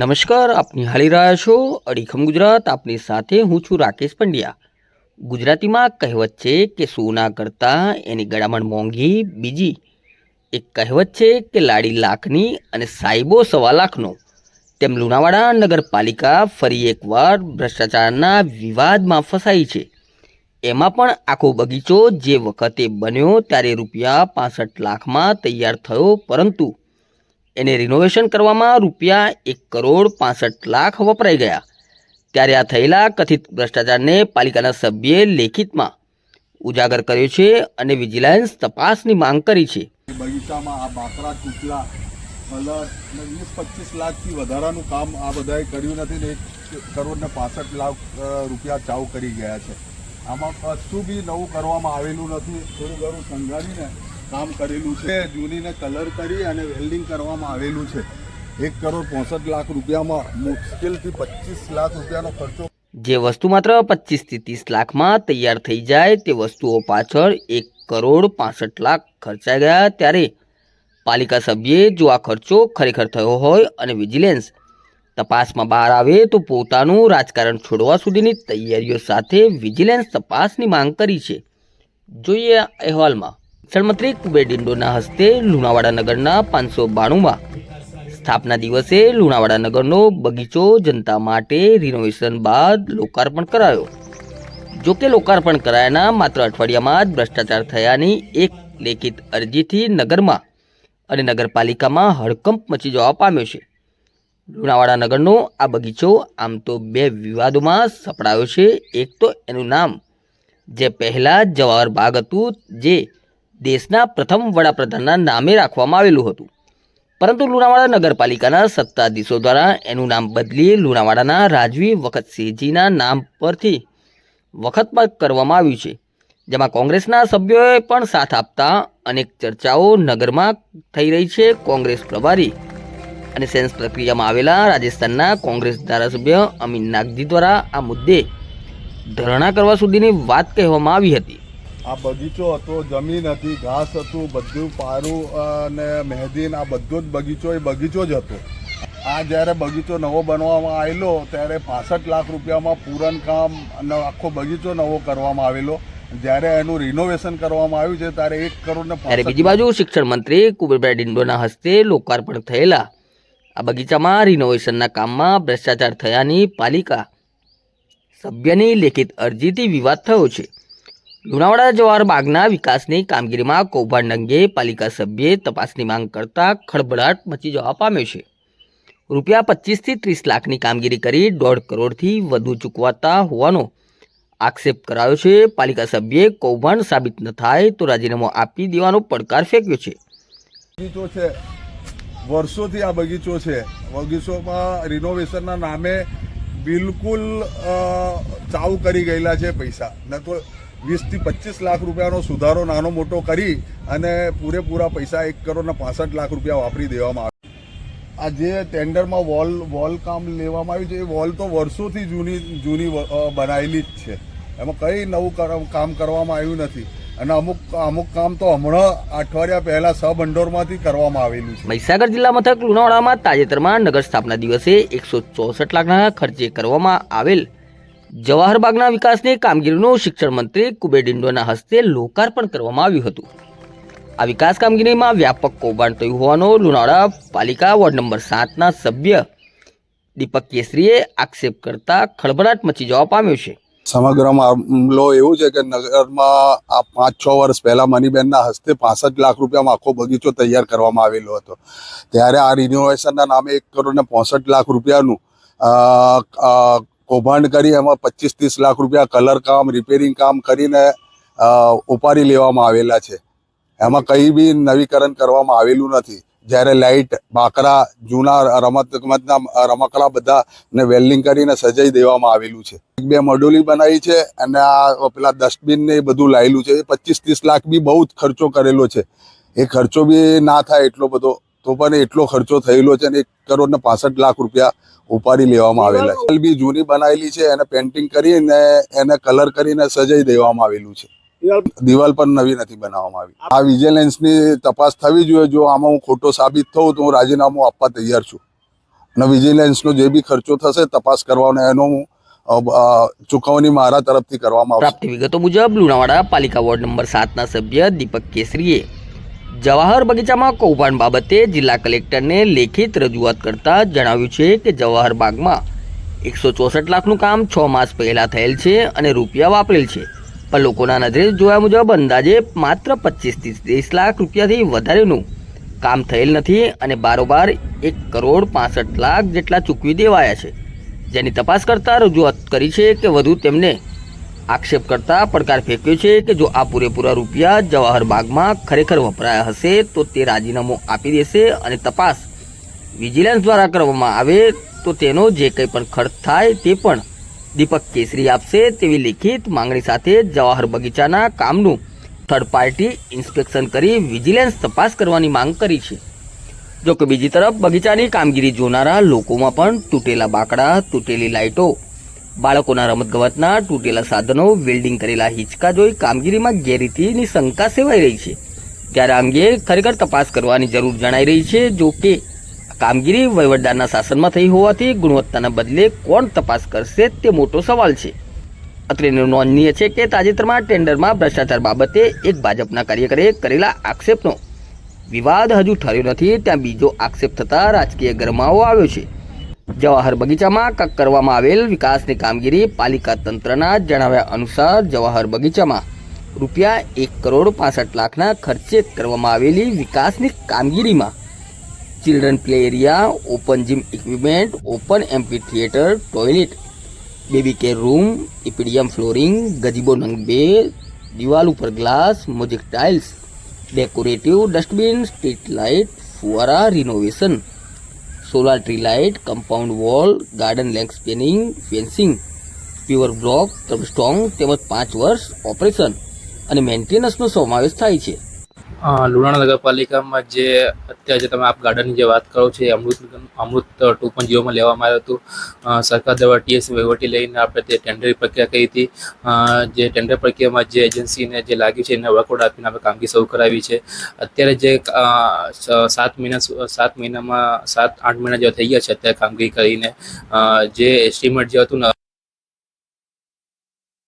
નમસ્કાર આપ નિહાળી રહ્યા છો અડીખમ ગુજરાત. આપની સાથે હું છું રાકેશ પંડ્યા. ગુજરાતીમાં કહેવત છે કે સોના કરતાં એની ગળામણ મોંઘી, બીજી એક કહેવત છે કે લાડી લાખની અને સાહેબો સવા લાખનો. તેમ લુણાવાડા નગરપાલિકા ફરી એકવાર ભ્રષ્ટાચારના વિવાદમાં ફસાઈ છે. એમાં પણ આખો બગીચો જે વખતે બન્યો ત્યારે રૂપિયા પાસઠ લાખમાં તૈયાર થયો, પરંતુ એને રિનોવેશન કરવામાં રૂપિયા એક કરોડ પાસઠ લાખ વપરાઈ ગયા. ત્યારે આ થયેલા કથિત ભ્રષ્ટાચારને પાલિકાના સભ્યે લેખિતમાં ઉજાગર કર્યો છે અને વિજિલન્સ તપાસની માંગ કરી છે. બગીચામાં આ બાકરા ચૂકલા કલર વીસ પચીસ લાખથી વધારાનું કામ આ બધાએ કર્યું નથી ને એક કરોડ ને પાસઠ લાખ રૂપિયા ચાવ કરી ગયા છે. આમાં કશું બી નવું કરવામાં આવેલું નથી. થોડું ઘણું સંઘાડીને કામ કરેલું છે, જૂનીને કલર કરી અને વેલ્ડિંગ કરવામાં આવેલું છે. એક કરોડ પોસઠ લાખ રૂપિયામાં મુશ્કેલથી પચીસ લાખ રૂપિયાનો ખર્ચો. જે વસ્તુ માત્ર પચીસથી ત્રીસ લાખમાં તૈયાર થઈ જાય તે વસ્તુઓ પાછળ એક કરોડ પાસઠ લાખ ખર્ચાઈ ગયા ત્યારે પાલિકા સભ્યે જો આ ખર્ચો ખરેખર થયો હોય અને વિજિલન્સ તપાસમાં બહાર આવે તો પોતાનું રાજકારણ છોડવા સુધીની તૈયારીઓ સાથે વિજિલન્સ તપાસની માંગ કરી છે. જોઈએ અહેવાલમાં. શિક્ષણ મંત્રી કુબેર હસ્તે લુણાવાડા નગરના પાંચસો બાણુંમાં સ્થાપના દિવસે લુણાવાડા નગરનો બગીચો જનતા માટે રિનોવેશન બાદ લોકાર્પણ કરાયો. જો કે લોકાર્પણ કરાયાના માત્ર અઠવાડિયામાં જ ભ્રષ્ટાચાર થયાની એક લેખિત અરજીથી નગરમાં અને નગરપાલિકામાં હડકંપ મચી જવા પામ્યો છે. લુણાવાડા નગરનો આ બગીચો આમ તો બે વિવાદોમાં સપડાયો છે. એક તો એનું નામ, જે પહેલાં જવાહર બાગ હતું, જે દેશના પ્રથમ વડાપ્રધાનના નામે રાખવામાં આવેલું હતું. પરંતુ લુણાવાડા નગરપાલિકાના સત્તાધીશો દ્વારા એનું નામ બદલી લુણાવાડાના રાજવી વખતસિંહજીના નામ પરથી વખતમાં કરવામાં આવ્યું છે, જેમાં કોંગ્રેસના સભ્યોએ પણ સાથ આપતા અનેક ચર્ચાઓ નગરમાં થઈ રહી છે કોંગ્રેસ પ્રભારી. અને સેન્સ પ્રક્રિયામાં આવેલા રાજસ્થાનના કોંગ્રેસ ધારાસભ્ય અમીન નાગજી દ્વારા આ મુદ્દે ધરણા કરવા સુધીની વાત કહેવામાં આવી હતી. આ બગીચો હતો જમીન હતી ઘાસ હતું બધું પારું અને મહેદીન આ બધો જ બગીચો એ બગીચો જ હતો. આ જ્યારે બગીચો નવો બનવામાં આવેલો ત્યારે પાસઠ લાખ રૂપિયામાં પૂરણ કામ અને આખો બગીચો નવો કરવામાં આવેલો. જ્યારે એનું રિનોવેશન કરવામાં આવ્યું છે ત્યારે એક કરોડ ને ત્યારે બીજી બાજુ શિક્ષણ મંત્રી કુબેરભાઈ ડિંડોના હસ્તે લોકાર્પણ થયેલા. આ બગીચામાં રિનોવેશનના કામમાં ભ્રષ્ટાચાર થયાની પાલિકા સભ્યની લેખિત અરજીથી વિવાદ થયો છે. લુણાવાડા જવાહર બાગના વિકાસની કામગીરીમાં કૌભાંડ અંગે પાલિકા સભ્યે તપાસની માંગ કરતા ખળભળાટ મચી જવા પામ્યો છે. રૂપિયા પચીસથી ત્રીસ લાખની કામગીરી કરી દોઢ કરોડથી વધુ ચૂકવાતા હોવાનો આક્ષેપ કરાયો છે. પાલિકા સભ્યે કૌભાંડ સાબિત ન થાય તો રાજીનામું આપી દેવાનો પડકાર ફેંક્યો છે. બગીચો છે. વર્ષોથી આ બગીચો છે. બગીચોમાં રિનોવેશનના નામે બિલકુલ ચાવ કરી ગયેલા છે પૈસા. ન તો વીસથી પચીસ લાખ રૂપિયાનો સુધારો નાનો મોટો કરી અને પૂરેપૂરા પૈસા એક કરોડ ને પાસઠ લાખ રૂપિયા વાપરી દેવામાં આવે આ જે ટેન્ડરમાં વોલ વોલ કામ લેવામાં આવ્યું છે, એ વોલ તો વર્ષોથી જૂની જૂની બનાવેલી જ છે. એમાં કંઈ નવું કામ કરવામાં આવ્યું નથી. અને અમુક અમુક કામ તો હમણાં અઠવાડિયા પહેલા સબંડોરમાંથી કરવામાં આવેલું છે. મહીસાગર જિલ્લા મથક લુણાવાડામાં તાજેતરમાં નગર સ્થાપના દિવસે એકસો ચોસઠ લાખના ખર્ચે કરવામાં આવેલ જવાહર બાગના વિકાસની કામગીરીનું શિક્ષણ મંત્રી કુબેર ડિંડોના હસ્તે લોકાર્પણ કરવામાં આવ્યું હતું. આ વિકાસ કામગીરીમાં વ્યાપક કૌભાંડ થયું હોવાનો લુણાવાડા પાલિકા વોર્ડ નંબર સાતના સભ્ય દીપક કેસરીએ આક્ષેપ કરતા ખળભળાટ મચી જવા પામ્યો છે. સમગ્ર મામલો એવું છે કે નગરમાં આ પાંચ છ વર્ષ પહેલાં મનીબેનના હસ્તે પાસઠ લાખ રૂપિયામાં આખો બગીચો તૈયાર કરવામાં આવેલો હતો. ત્યારે આ રિનોવેશનના નામે એક કરોડ ને પોસઠ લાખ રૂપિયાનું કૌભાંડ કરી, એમાં પચીસ ત્રીસ લાખ રૂપિયા કલર કામ રિપેરિંગ કામ કરીને ઉપાડી લેવામાં આવેલા છે. એમાં કંઈ બી નવીકરણ કરવામાં આવેલું નથી. જ્યારે લાઇટ, બાકરા, જૂના રમત ગમતના રમકડા બધા ને વેલ્ડિંગ કરીને સજાઈ દેવામાં આવેલું છે. એક બે મડોલી બનાવી છે, અને આ પેલા ડસ્ટબિન ને એ બધું લાયેલું છે. એ પચીસ ત્રીસ લાખ બી બહુ જ ખર્ચો કરેલો છે. એ ખર્ચો બી ના થાય એટલો બધો, તો પણ એટલો ખર્ચો થયેલો છે અને એક કરોડ ને પાસઠ લાખ રૂપિયા ઉપાડી લેવામાં આવેલા છે. બી જૂની બનાવેલી છે એને પેન્ટિંગ કરીને એને કલર કરીને સજાઈ દેવામાં આવેલું છે. દિવાલ પર નવી નથી બનાવવામાં આવી. આ વિજિલન્સની તપાસ થવી જોઈએ. જો આમાં હું ખોટો સાબિત થઉં તો હું રાજીનામું આપવા તૈયાર છું. અને વિજિલન્સનો જે બી ખર્ચો થશે તપાસ કરવાનો એનો હું અ, મારા તરફથી કરવામાં આવશે. પ્રાપ્ત વિગતો મુજબ લુણાવાડા પાલિકા વોર્ડ નંબર સાતના સભ્ય દીપક કેસરીએ જવાહર બગીચામાં કૌભાંડ બાબતે જિલ્લા કલેક્ટરને લેખિત રજૂઆત કરતા જણાવ્યું છે કે જવાહર બાગમાં એકસો ચોસઠ લાખનું કામ છ માસ પહેલાં થયેલ છે અને રૂપિયા વાપરેલ છે. પણ લોકોના નજરે જોયા મુજબ અંદાજે માત્ર પચીસથી ત્રીસ લાખ રૂપિયાથી વધારેનું કામ થયેલ નથી અને બારોબાર એક કરોડ પાસઠ લાખ જેટલા ચૂકવી દેવાયા છે. જેની તપાસ કરતા રજૂઆત કરી છે કે વધુ તેમને આક્ષેપ કરતા પડકાર ફેંક્યો છે કે જો આ પૂરેપૂરા રૂપિયા જવાહર બાગમાં ખરેખર વપરાયા હશે, તો તે રાજીનામું આપી દેશે અને તપાસ વિજિલન્સ દ્વારા કરવામાં આવે, તો તેનો જે કંઈ પણ ખર્ચ થાય તે પણ દીપક કેસરી આપશે તેવી લિખિત માંગણી સાથે જવાહર બગીચાના કામનું થર્ડ પાર્ટી ઇન્સ્પેક્શન કરી વિજિલન્સ તપાસ કરવાની માંગ કરી છે. જો કે બીજી તરફ બગીચાની કામગીરી જોનારા લોકોમાં પણ તૂટેલા બાકડા, તૂટેલી લાઇટો બાળકોના રમતગમતના તૂટેલા સાધનો વેલ્ડિંગ કરેલા હિંચકા જોઈ કામગીરીમાં ગેરરીતિની શંકા સેવાઈ રહી છે. ત્યારે અંગે ખરેખર તપાસ કરવાની જરૂર જણાઈ રહી છે. જો કે કામગીરી વહીવટદારના શાસનમાં થઈ હોવાથી ગુણવત્તાના બદલે કોણ તપાસ કરશે તે મોટો સવાલ છે. અત્રે નોંધનીય છે કે તાજેતરમાં ટેન્ડરમાં ભ્રષ્ટાચાર બાબતે એક ભાજપના કાર્યકરે કરેલા આક્ષેપનો વિવાદ હજુ ઠર્યો નથી. ત્યાં બીજો આક્ષેપ થતાં રાજકીય ગરમાવો આવ્યો છે. જવાહર બગીચામાં કરવામાં આવેલ વિકાસની કામગીરી પાલિકા તંત્રના જણાવ્યા અનુસાર જવાહર બગીચામાં રૂપિયા એક કરોડ પાસઠ લાખના ખર્ચે કરવામાં આવેલી વિકાસની કામગીરીમાં children play area, open gym equipment, open amphitheatre, toilet, baby care room ઇપીડિયમ flooring, gazebo નંગ બે, દિવાલ ઉપર glass, mosaic tiles, decorative dustbin, street light, ફુવારા, renovation solar tree light compound wall garden landscaping fencing paver block strong તેમજ પાંચ વર્ષ operation અને મેન્ટેનન્સનો સમાવેશ થાય છે. અ, લુણાણા નગરપાલિકામાં જે અત્યારે જે તમે આપ ગાર્ડનની જે વાત કરો છો એ અમૃત અમૃત ટુ પોઈન્ટ જીઓમાં લેવામાં આવ્યું હતું. સરકાર દ્વારા ટીએસ વહીવટી લઈને આપણે તે ટેન્ડરની પ્રક્રિયા કરી હતી. જે ટેન્ડર પ્રક્રિયામાં જે એજન્સીને જે લાગ્યું છે એને વર્કઆઉટ આપીને આપણે કામગીરી શરૂ કરાવી છે. અત્યારે જે સાત મહિના સાત મહિનામાં સાત આઠ મહિના જેવા થઈ ગયા છે અત્યારે કામગીરી કરીને. જે એસ્ટિમેટ જે હતું ને